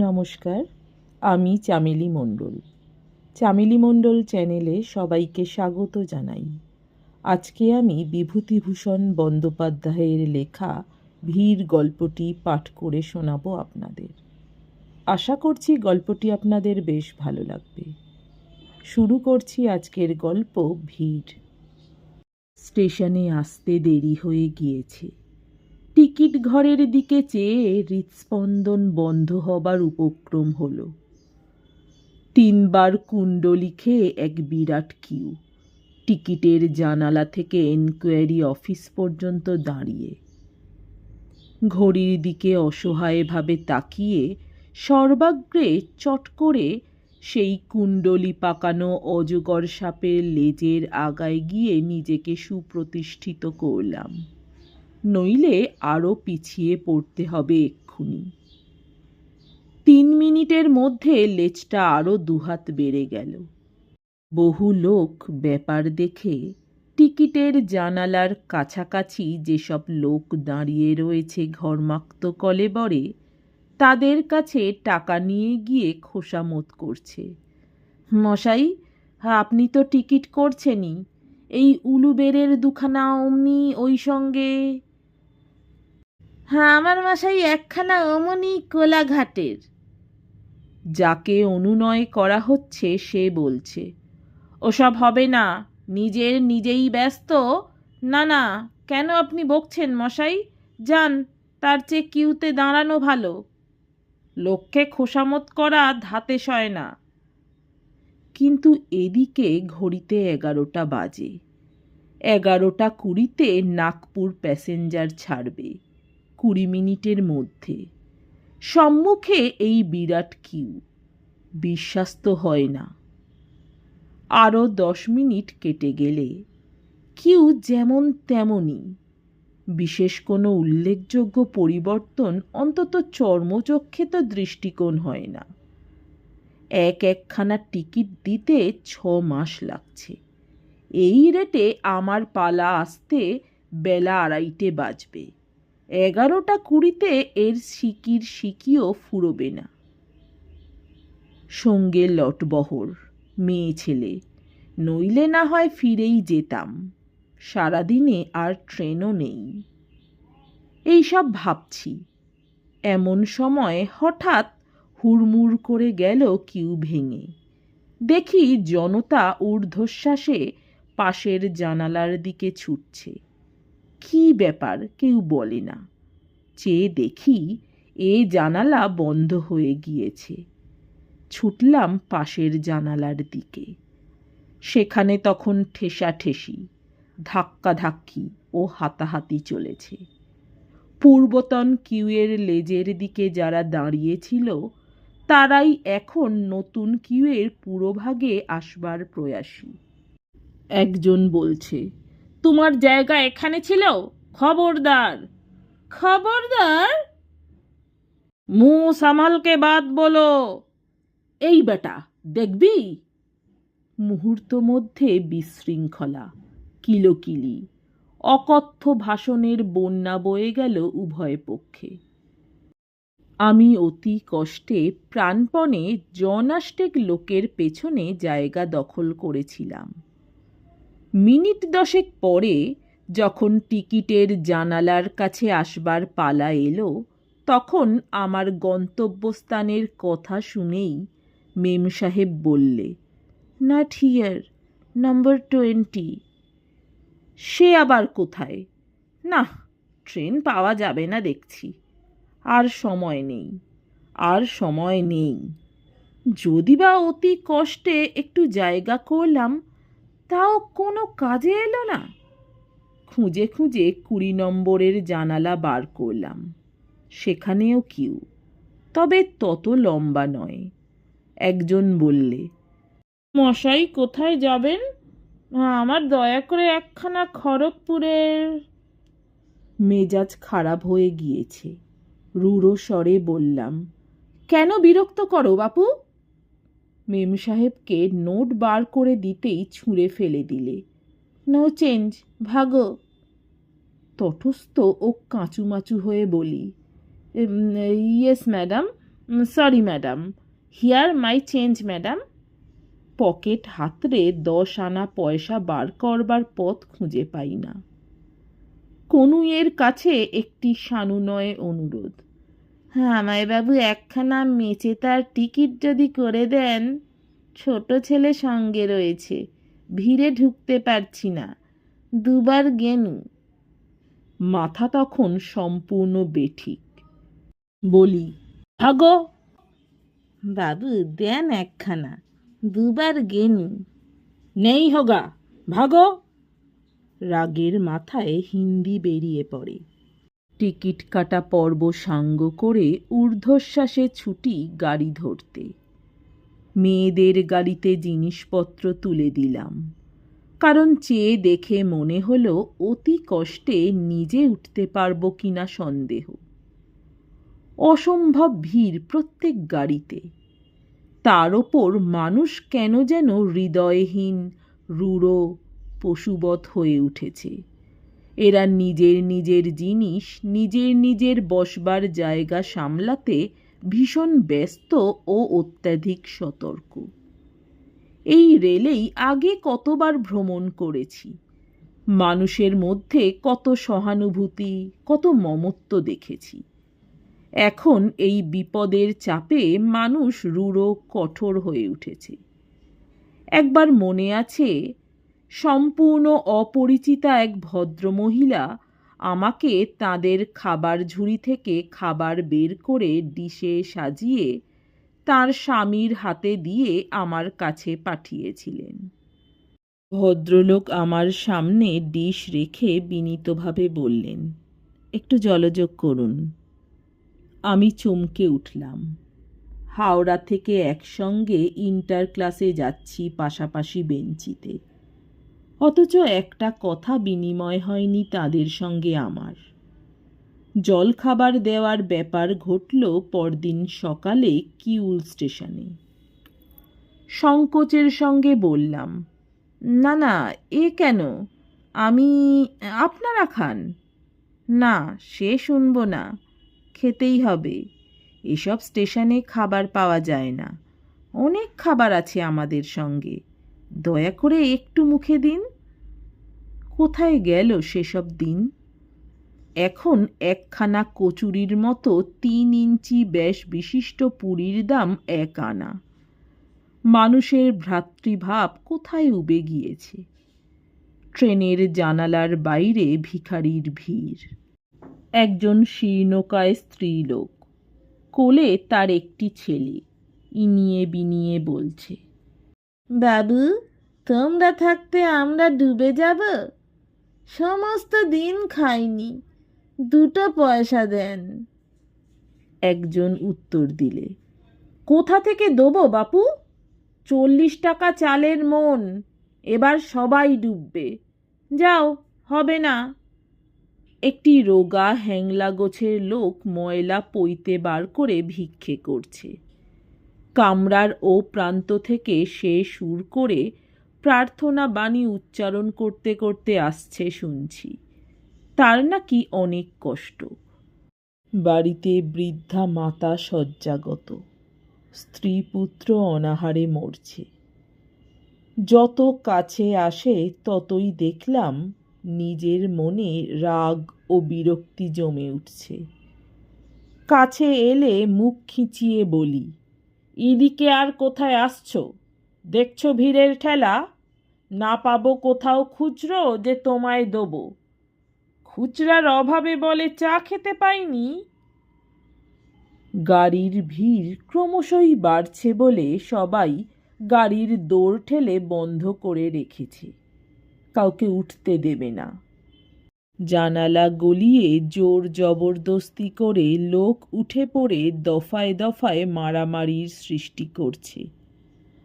নমস্কার, আমি চামেলি মণ্ডল। চামেলি মণ্ডল চ্যানেলে সবাইকে স্বাগত জানাই। আজকে আমি বিভূতিভূষণ বন্দ্যোপাধ্যায়ের লেখা ভিড় গল্পটি পাঠ করে শোনাবো আপনাদের। আশা করছি গল্পটি আপনাদের বেশ ভালো লাগবে। শুরু করছি আজকের গল্প ভিড় স্টেশনে আসতে দেরি হয়ে গিয়েছে। টিকিট ঘরের দিকে চেয়ে হৃৎস্পন্দন বন্ধ হবার উপক্রম হল। তিনবার কুণ্ডলি খেয়ে এক বিরাট কিউ। টিকিটের জানালা থেকে এনকোয়ারি অফিস পর্যন্ত দাঁড়িয়ে। ঘড়ির দিকে অসহায়ভাবে তাকিয়ে সর্বাগ্রে চট করে সেই কুণ্ডলি পাকানো অজগর সাপের লেজের আগায় গিয়ে নিজেকে সুপ্রতিষ্ঠিত করলাম। নইলে আরও পিছিয়ে পড়তে হবে এক্ষুনি। তিন মিনিটের মধ্যে লেজটা আরও দুহাত বেড়ে গেল। বহু লোক ব্যাপার দেখে টিকিটের জানালার কাছাকাছি যেসব লোক দাঁড়িয়ে রয়েছে ঘরমাক্ত কলেবরে তাদের কাছে টাকা নিয়ে গিয়ে খোসামত করছে। মশাই, আপনি তো টিকিট করছেনই, এই উলুবেরের দুখানা অমনি ওই সঙ্গে হ্যাঁ আমার মশাই একখানা অমনি কোলাঘাটের। যাকে অনুনয় করা হচ্ছে, সে বলছে, ওসব হবে না, নিজের নিজেই ব্যস্ত। না না, কেন আপনি বকছেন মশাই? যান, তার চেয়ে কিউতে দাঁড়ানো ভালো। লক্ষ্যে খোসামত করা ধাতে সয় না। কিন্তু এদিকে ঘড়িতে এগারোটা বাজে। এগারোটা কুড়িতে নাগপুর প্যাসেঞ্জার ছাড়বে। কুড়ি মিনিটের মধ্যে। সম্মুখে এই বিরাট কিউ। বিশ্বাস তো হয় না। আরও দশ মিনিট কেটে গেলে কিউ যেমন তেমনই বিশেষ কোনো উল্লেখযোগ্য পরিবর্তন অন্তত চর্মচক্ষে তো দৃষ্টিকোণ হয় না। এক একখানা টিকিট দিতে ছ মাস লাগছে। এই রেটে আমার পালা আসতে বেলা আড়াইটে বাজবে। এগারোটা কুড়িতে এর সিকির সিকিও ফুরোবে না। সঙ্গে লটবহর মেয়ে ছেলে, নইলে না হয় ফিরেই যেতাম। সারাদিনে আর ট্রেনও নেই। এইসব ভাবছি। এমন সময় হঠাৎ হুড়মুড় করে গেল কিউ ভেঙে। দেখি জনতা ঊর্ধ্বশ্বাসে পাশের জানালার দিকে ছুটছে। কী ব্যাপার কেউ বলে না। চেয়ে দেখি এ জানালা বন্ধ হয়ে গিয়েছে। ছুটলাম পাশের জানালার দিকে। সেখানে তখন ঠেসাঠেসি, ধাক্কাধাক্কি ও হাতাহাতি চলেছে। পূর্বতন কিউয়ের লেজের দিকে যারা দাঁড়িয়েছিল, তারাই এখন নতুন কিউয়ের পুরোভাগে আসবার প্রয়াসী। একজন বলছে তোমার জায়গা এখানে ছিল? খবরদার। খবরদার? মুঁ সামালকে বাদ বলো। এই বেটা, দেখবি? মুহূর্ত মধ্যে বিশৃঙ্খলা, কিলোকিলি, অকথ্য ভাষণের বন্যা বয়ে গেল উভয় পক্ষে। আমি অতি কষ্টে প্রাণপণে জনাষ্টেক লোকের পেছনে জায়গা দখল করেছিলাম। মিনিট দশেক পরে যখন টিকিটের জানালার কাছে আসবার পালা এলো, তখন আমার গন্তব্যস্থানের কথা শুনেই মেম সাহেব বললে নাট হিয়ার নম্বর টোয়েন্টি সে আবার কোথায়? না ট্রেন পাওয়া যাবে না দেখছি। আর সময় নেই, আর সময় নেই। যদি বা অতি কষ্টে একটু জায়গা করলাম তাও কোনো কাজে এলো না। খুঁজে খুঁজে কুড়ি নম্বরের জানালা বার করলাম। সেখানেও কিউ। তবে তত লম্বা নয়। একজন বললে, মশাই, কোথায় যাবেন? আমার দয়া করে একখানা খড়গপুরের মেজাজ খারাপ হয়ে গিয়েছে। রূঢ় স্বরে বললাম, কেন বিরক্ত করো বাপু? মেম সাহেবকে নোট বার করে দিতেই ছুঁড়ে ফেলে দিলে। নো চেঞ্জ ভাগো। তটস্থ ও কাঁচুমাচু হয়ে বলি yes madam sorry madam here my change madam pocket হাতড়ে দশ আনা পয়সা বার করবার পথ খুঁজে পাই না। কনুইয়ের কাছে একটি সানুনয় অনুরোধ বাবু একখানা মেচে তার টিকিট যদি করে দেন, ছোট ছেলে সঙ্গে রয়েছে, ভিড়ে ঢুকতে পারছি না, দুবার গেনু। মাথা তখন সম্পূর্ণ বেঠিক। বলি, ভাগো! বাবু, দেন একখানা, দুবার গেনু। নেই হোগা, ভাগো! রাগের মাথায় হিন্দি বেরিয়ে পড়ে। টিকিট কাটা পর্ব সাঙ্গ করে ঊর্ধ্বশ্বাসে ছুটি গাড়ি ধরতে। মেয়েদের গাড়িতে জিনিসপত্র তুলে দিলাম। কারণ চেয়ে দেখে মনে হলো অতি কষ্টে নিজে উঠতে পারব কিনা সন্দেহ। অসম্ভব ভিড় প্রত্যেক গাড়িতে। তার ওপর মানুষ কেন যেন হৃদয়হীন, রূঢ়, পশুবৎ হয়ে উঠেছে। এরা নিজের নিজের জিনিস, নিজের নিজের বসবার জায়গা সামলাতে ভীষণ ব্যস্ত ও অত্যাধিক সতর্ক। এই রেলেই আগে কতবার ভ্রমণ করেছি। মানুষের মধ্যে কত সহানুভূতি, কত মমত্ব দেখেছি। এখন এই বিপদের চাপে মানুষ রূঢ়, কঠোর হয়ে উঠেছে। একবার মনে আছে সম্পূর্ণ অপরিচিতা এক ভদ্রমহিলা আমাকে তাদের খাবার ঝুড়ি থেকে খাবার বের করে ডিশে সাজিয়ে তার স্বামীর হাতে দিয়ে আমার কাছে পাঠিয়েছিলেন। ভদ্রলোক আমার সামনে ডিশ রেখে বিনীতভাবে বললেন, একটু জলযোগ করুন। আমি চমকে উঠলাম। হাওড়া থেকে একসঙ্গে ইন্টার ক্লাসে যাচ্ছি পাশাপাশি বেঞ্চিতে। অথচ একটা কথা বিনিময় হয়নি তাদের সঙ্গে আমার। জলখাবার দেওয়ার ব্যাপার ঘটল পরদিন সকালে কিউল স্টেশনে। সংকোচের সঙ্গে বললাম, না না, এ কেন? আমি, আপনারা খান। না, সে শুনব না, খেতেই হবে। এসব স্টেশনে খাবার পাওয়া যায় না। অনেক খাবার আছে আমাদের সঙ্গে। দয়া করে একটু মুখে দিন। কোথায় গেল সেসব দিন? এখন একখানা কচুরির মতো তিন ইঞ্চি ব্যাস বিশিষ্ট পুরীর দাম এক আনা। মানুষের ভ্রাতৃভাব কোথায় উবে গিয়েছে? ট্রেনের জানালার বাইরে ভিখারির ভিড়। একজন শীর্ণকায় স্ত্রীলোক। কোলে তার একটি ছেলে। ইনিয়ে বিনিয়ে বলছে, বাবু, তোমরা থাকতে আমরা ডুবে যাব? সমস্ত দিন খাইনি, দুটো পয়সা দেন। একজন উত্তর দিলে, কোথা থেকে দেবো বাপু? চল্লিশ টাকা চালের মন, এবার সবাই ডুববে। যাও, হবে না। একটি রোগা হ্যাংলা গোছের লোক ময়লা পইতে বার করে ভিক্ষে করছে। কামরার ও প্রান্ত থেকে সে সুর করে প্রার্থনা বাণী উচ্চারণ করতে করতে আসছে শুনছি। তার নাকি অনেক কষ্ট। বাড়িতে বৃদ্ধা মাতা শয্যাগত। স্ত্রী পুত্র অনাহারে মরছে। যত কাছে আসে ততই দেখলাম নিজের মনে রাগ ও বিরক্তি জমে উঠছে। কাছে এলে মুখ খিচিয়ে বলি এদিকে আর কোথায় আসছো? দেখছ ভিড়ের ঠেলা? না পাবো কোথাও খুচরো যে তোমায় দেবো। খুচরার অভাবে বলে চা খেতে পাইনি? গাড়ির ভিড় ক্রমশই বাড়ছে বলে সবাই গাড়ির দৌড় ঠেলে বন্ধ করে রেখেছে। কাউকে উঠতে দেবে না। জানালা গলিয়ে জোর জবরদস্তি করে লোক উঠে পড়ে দফায় দফায় মারামারির সৃষ্টি করছে।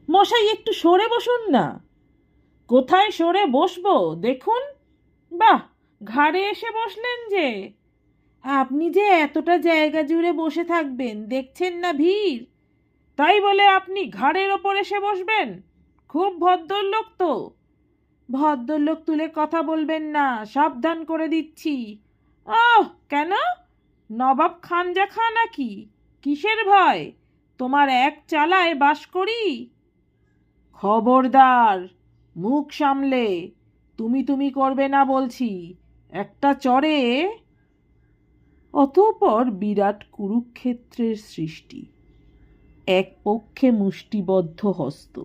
মশাই, একটু সরে বসুন না। কোথায় সরে বসবো? দেখুন। বাহ, ঘাড়ে এসে বসলেন যে। আপনি যে এতটা জায়গা জুড়ে বসে থাকবেন, দেখছেন না ভিড়। তাই বলে আপনি ঘাড়ের ওপর এসে বসবেন? খুব ভদ্রলোক তো। ভদ্রলোক তুলে কথা বলবেন না, সাবধান করে দিচ্ছি। ওহ কেন? নবাব খানজা খা নাকি? কিসের ভয়? তোমার এক চালায় বাস করি। খবরদার মুখ সামলে, তুমি তুমি করবে না, বলছি। একটা চড়ে অতঃপর বিরাট কুরুক্ষেত্রের সৃষ্টি। এক পক্ষে মুষ্টিবদ্ধ হস্ত।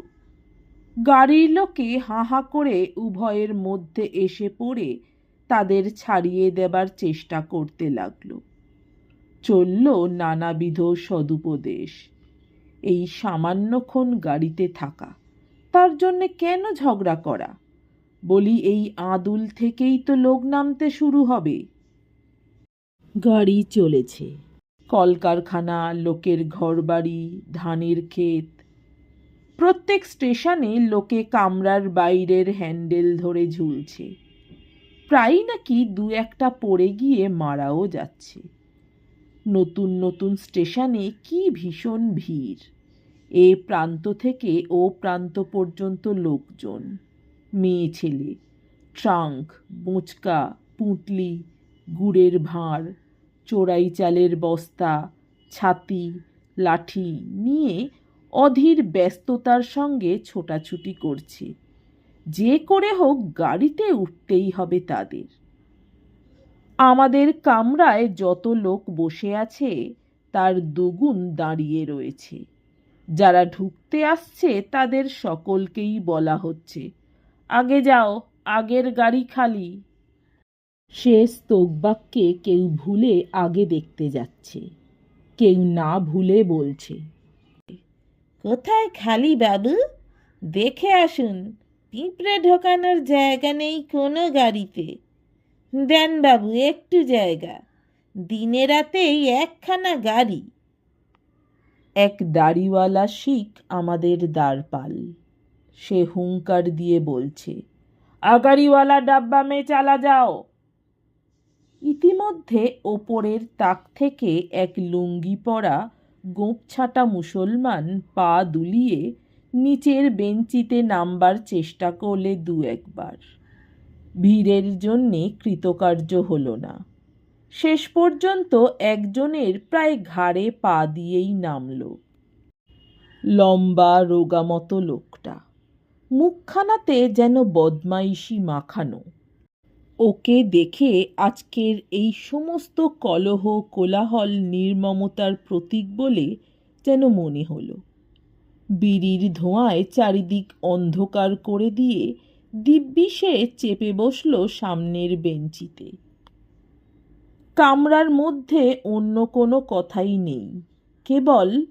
গাড়ির লোকে হাঁ হাঁ করে উভয়ের মধ্যে এসে পড়ে তাদের ছাড়িয়ে দেবার চেষ্টা করতে লাগল। চলল নানাবিধ সদুপদেশ। এই সামান্যক্ষণ গাড়িতে থাকা। তার জন্যে কেন ঝগড়া করা? বলি, এই আদুল থেকেই তো লোক নামতে শুরু হবে। গাড়ি চলেছে। কলকারখানা, লোকের ঘরবাড়ি, ধানের ক্ষেত। প্রত্যেক স্টেশনে লোকে কামরার বাইরের হ্যান্ডেল ধরে ঝুলছে। প্রায়ই নাকি দু একটা পড়ে গিয়ে মারাও যাচ্ছে। নতুন নতুন স্টেশনে কি ভীষণ ভিড়। এ প্রান্ত থেকে ও প্রান্ত পর্যন্ত লোকজন। মেয়ে ছেলে ট্রাঙ্ক, বোঁচকা, পুঁটলি, গুড়ের ভাঁড়, চোরাই চালের বস্তা, ছাতি, লাঠি নিয়ে অধীর ব্যস্ততার সঙ্গে ছোটাছুটি করছে। যে করে হোক গাড়িতে উঠতেই হবে তাদের। আমাদের কামরায় যত লোক বসে আছে, তার দুগুণ দাঁড়িয়ে রয়েছে। যারা ঢুকতে আসছে, তাদের সকলকেই বলা হচ্ছে। আগে যাও, আগের গাড়ি খালি। সে স্তোকবাক্যে কেউ ভুলে আগে দেখতে যাচ্ছে। কেউ না ভুলে বলছে, কোথায় খালি বাবু? দেখে আসুন। পিঁপড়ে ঢোকানোর জায়গা নেই কোনো গাড়িতে। দেন বাবু, একটু জায়গা। দিনে রাতেই একখানা গাড়ি। এক দাড়িওয়ালা শিখ আমাদের দ্বারপাল সে হুঙ্কার দিয়ে বলছে, আগাড়িওয়ালা ডাব্বা মে চালা যাও। ইতিমধ্যে ওপরের তাক থেকে এক লুঙ্গি পরা গোঁপছাটা মুসলমান পা দুলিয়ে নিচের বেঞ্চিতে নামবার চেষ্টা করলে দু একবার ভিড়ের জন্যে কৃতকার্য হলো না। শেষ পর্যন্ত একজনের প্রায় ঘাড়ে পা দিয়েই নামল। লম্বা, রোগামতো লোকটা। মুখখানাতে যেন বদমাইশি মাখানো। ওকে দেখে আজকের এই সমস্ত কলহ, কোলাহল, নির্মমতার প্রতীক বলে যেন মনে হলো। বিড়ির ধোঁয়ায় চারিদিক অন্ধকার করে দিয়ে দিব্যি সে চেপে বসল সামনের বেঞ্চিতে। কামরার মধ্যে অন্য কোনো কথাই নেই। কেবল,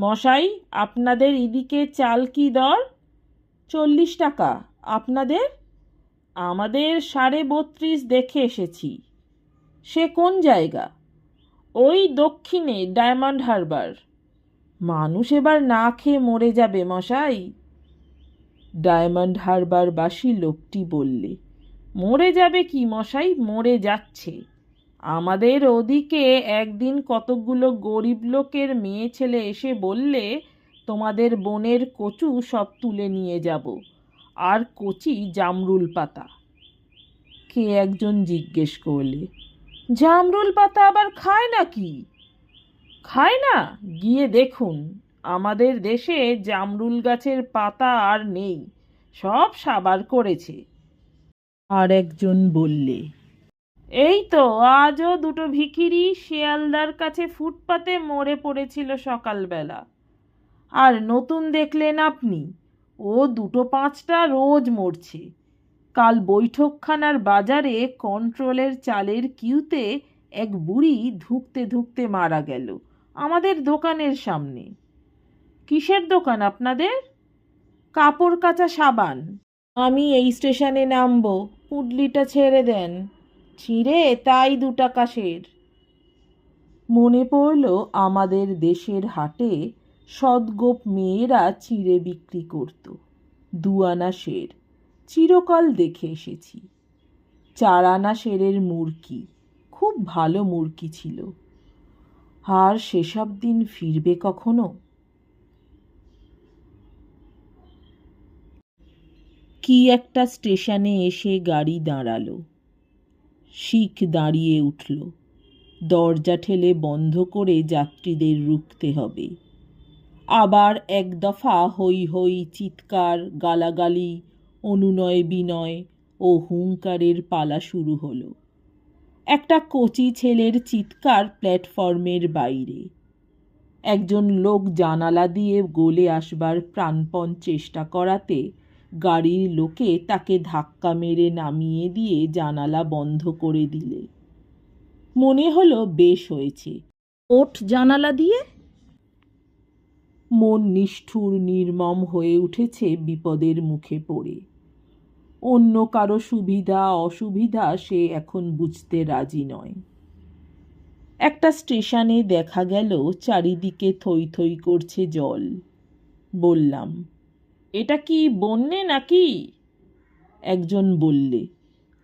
মশাই, আপনাদের এদিকে চাল কি দর? চল্লিশ টাকা। আপনাদের? আমাদের সাড়ে বত্রিশ দেখে এসেছি। সে কোন জায়গা? ওই দক্ষিণে ডায়মন্ড হারবার। মানুষ এবার না খেয়ে মরে যাবে, মশাই। ডায়মন্ড হারবারবাসী লোকটি বললে, মরে যাবে কি, মশাই? মরে যাচ্ছে। আমাদের ওদিকে একদিন কতকগুলো গরিব লোকের মেয়ে ছেলে এসে বললে, তোমাদের বনের কচু সব তুলে নিয়ে যাব, আর কচি জামরুল পাতা। কে একজন জিজ্ঞেস করলে, জামরুল পাতা আবার খায় নাকি? খায় না, গিয়ে দেখুন, আমাদের দেশে জামরুল গাছের পাতা আর নেই, সব সাবার করেছে। আর একজন বললে এই তো, আজও দুটো ভিখিরি শিয়ালদার কাছে ফুটপাতে মরে পড়েছিল সকালবেলা। আর নতুন দেখলেন আপনি, ও দুটো পাঁচটা রোজ মরছে। কাল বৈঠকখানার বাজারে কন্ট্রোলের চালের কিউতে এক বুড়ি ধুঁকতে ধুঁকতে মারা গেল, আমাদের দোকানের সামনে। কিসের দোকান আপনাদের? কাপড় কাচা সাবান। আমি এই স্টেশনে নামবো পুডলিটা ছেড়ে দেন। ছিঁড়ে তাই দু টাকা সের। মনে পড়ল আমাদের দেশের হাটে সদগোপ মেয়েরা চিড়ে বিক্রি করত। দুয়ানা শের চিরকাল দেখে এসেছি। চার আনা শেরের মুরকি, খুব ভালো মুরকি ছিল। আর সেসব দিন ফিরবে কখনো? কি একটা স্টেশনে এসে গাড়ি দাঁড়াল। শিখ দাঁড়িয়ে উঠল। দরজা ঠেলে বন্ধ করে যাত্রীদের রুখতে হবে। আবার এক দফা হই হই চিৎকার, গালাগালি, অনুনয় বিনয় ও হুঙ্কারের পালা শুরু হলো। একটা কচি ছেলের চিৎকার প্ল্যাটফর্মের বাইরে। একজন লোক জানালা দিয়ে গলে আসবার প্রাণপণ চেষ্টা করাতে গাড়ির লোকে তাকে ধাক্কা মেরে নামিয়ে দিয়ে জানালা বন্ধ করে দিলে। মনে হলো বেশ হয়েছে। ওঠ জানালা দিয়ে। মন নিষ্ঠুর নির্মম হয়ে উঠেছে বিপদের মুখে পড়ে। অন্য কারও সুবিধা, অসুবিধা সে এখন বুঝতে রাজি নয়। একটা স্টেশনে দেখা গেল, চারিদিকে থই থই করছে জল। বললাম এটা কি বন্যে নাকি? একজন বললে,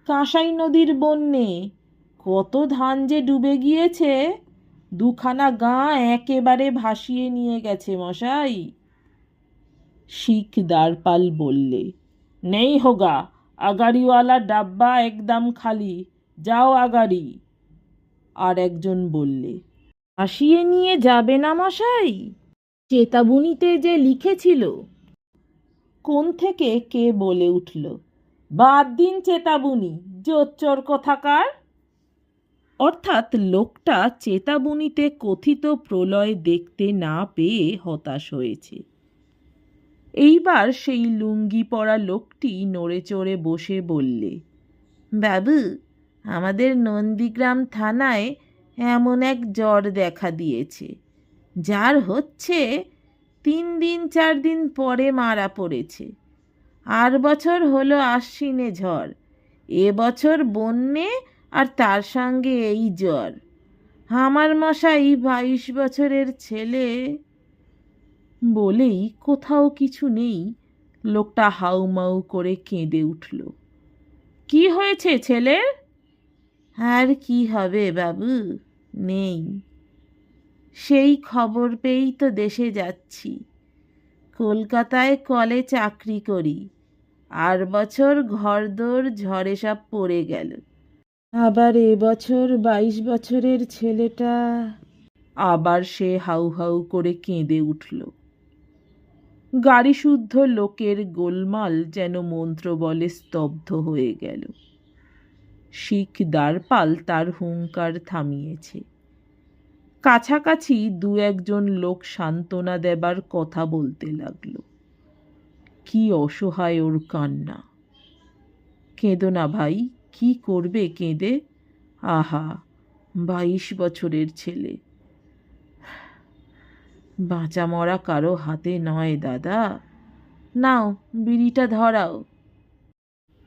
কাঁসাই নদীর বন্যে, কত ধান যে ডুবে গিয়েছে, দুখানা গাঁ একেবারে ভাসিয়ে নিয়ে গেছে মশাই। শিখ দারপাল বললে, নেই হোগা আগাড়িওয়ালা ডাব্বা একদম খালি, যাও আগাড়ি। আর একজন বললে, ভাসিয়ে নিয়ে যাবে না মশাই? চেতাবনীতে যে লিখেছিল কোন থেকে কে বলে উঠল? বাদ দিন চেতাবনী, জোচ্চোর কথাকার। অর্থাৎ লোকটা চেতাবনীতে কথিত প্রলয় দেখতে না পেয়ে হতাশ হয়েছে। এইবার সেই লুঙ্গি পরা লোকটি নড়ে চড়ে বসে বললে, বাবু, আমাদের নন্দীগ্রাম থানায় এমন এক জ্বর দেখা দিয়েছে। যার হচ্ছে তিন দিন, চার দিন পরে মারা পড়েছে। আর বছর হলো আশ্বিনে ঝড়। এ বছর বন্যে আর তার সঙ্গে এই জ্বর। আমার মশাই বাইশ বছরের ছেলে বলেই কোথাও কিছু নেই। লোকটা হাউমাউ করে কেঁদে উঠল। কি হয়েছে ছেলের? আর কি হবে বাবু? নেই। সেই খবর পেয়েই তো দেশে যাচ্ছি। কলকাতায় কলে চাকরি করি। আর বছর ঘরদোর ঝড়ে সব পড়ে গেল। আবার এবছর বাইশ বছরের ছেলেটা আবার সে হাউ হাউ করে কেঁদে উঠল। গাড়িশুদ্ধ লোকের গোলমাল যেন মন্ত্র বলে স্তব্ধ হয়ে গেল। শিখ দ্বারপাল তার হুঙ্কার থামিয়েছে। কাছাকাছি দু একজন লোক সান্ত্বনা দেবার কথা বলতে লাগল। কি অসহায় ওর কান্না। কেঁদো না ভাই, কি করবে কেঁদে? আহা, বাইশ বছরের ছেলে। বাঁচা মরা কারও হাতে নয় দাদা। নাও, বিড়িটা ধরাও।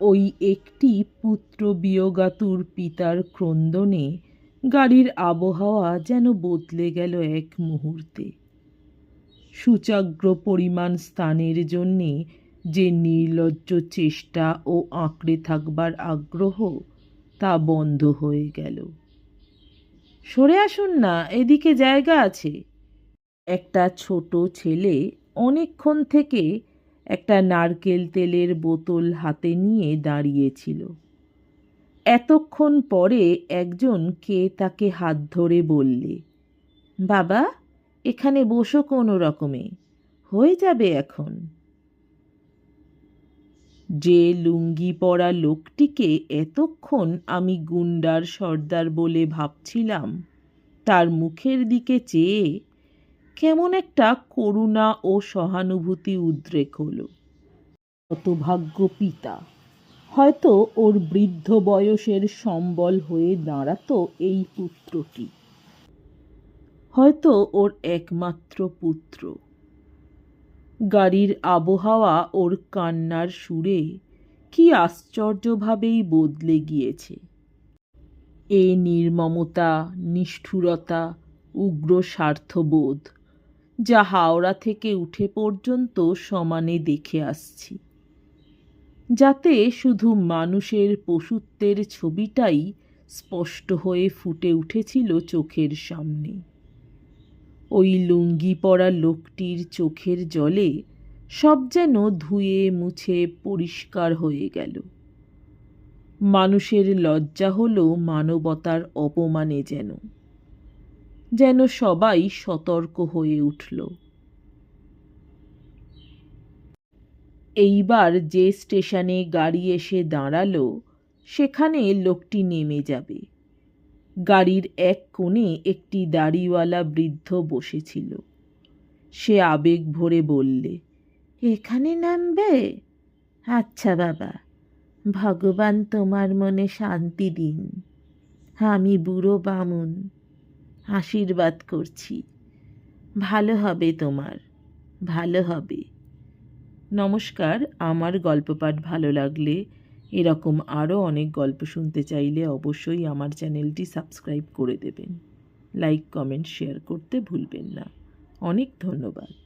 ওই একটি পুত্র বিয়োগাতুর পিতার ক্রন্দনে গাড়ির আবহাওয়া যেন বদলে গেল এক মুহূর্তে। সুচাগ্র পরিমাণ স্থানের জন্যে যে নির্লজ্জ চেষ্টা ও আঁকড়ে থাকবার আগ্রহ তা বন্ধ হয়ে গেল। সরে আসুন না, এদিকে জায়গা আছে। একটা ছোট ছেলে অনেকক্ষণ থেকে একটা নারকেল তেলের বোতল হাতে নিয়ে দাঁড়িয়েছিল এতক্ষণ পরে একজন কে তাকে হাত ধরে বললে, বাবা, এখানে বসো কোনো রকমে, হয়ে যাবে এখন। যে লুঙ্গি পরা লোকটিকে এতক্ষণ আমি গুন্ডার সর্দার বলে ভাবছিলাম, তার মুখের দিকে চেয়ে কেমন একটা করুণা ও সহানুভূতি উদ্রেক হলো। হতভাগ্য পিতা! হয়তো ওর বৃদ্ধ বয়সের সম্বল হয়ে দাঁড়াতো এই পুত্রটি। হয়তো ওর একমাত্র পুত্র। গাড়ির আবহাওয়া ওর কান্নার সুরে কি আশ্চর্যভাবেই বদলে গিয়েছে। এ নির্মমতা, নিষ্ঠুরতা, উগ্র স্বার্থবোধ, যা হাওড়া থেকে উঠে পর্যন্ত সমানে দেখে আসছি। যাতে শুধু মানুষের পশুত্বের ছবিটাই স্পষ্ট হয়ে ফুটে উঠেছিল চোখের সামনে। ওই লুঙ্গি পরা লোকটির চোখের জলে সব যেন ধুয়ে মুছে পরিষ্কার হয়ে গেল। মানুষের লজ্জা হল মানবতার অপমানে যেন। যেন সবাই সতর্ক হয়ে উঠল। এইবার যে স্টেশনে গাড়ি এসে দাঁড়াল, সেখানে লোকটি নেমে যাবে। গাড়ির এক কোণে একটি দাড়িওয়ালা বৃদ্ধ বসেছিল। সে আবেগ ভরে বললে, এখানে নামবে? আচ্ছা বাবা, ভগবান তোমার মনে শান্তি দিন। আমি বুড়ো বামুন, আশীর্বাদ করছি। ভালো হবে তোমার, ভালো হবে। নমস্কার, আমার গল্প পাঠ ভালো লাগলে এরকম আরও অনেক গল্প শুনতে চাইলে অবশ্যই আমার চ্যানেলটি সাবস্ক্রাইব করে দেবেন। লাইক, কমেন্ট, শেয়ার করতে ভুলবেন না। অনেক ধন্যবাদ।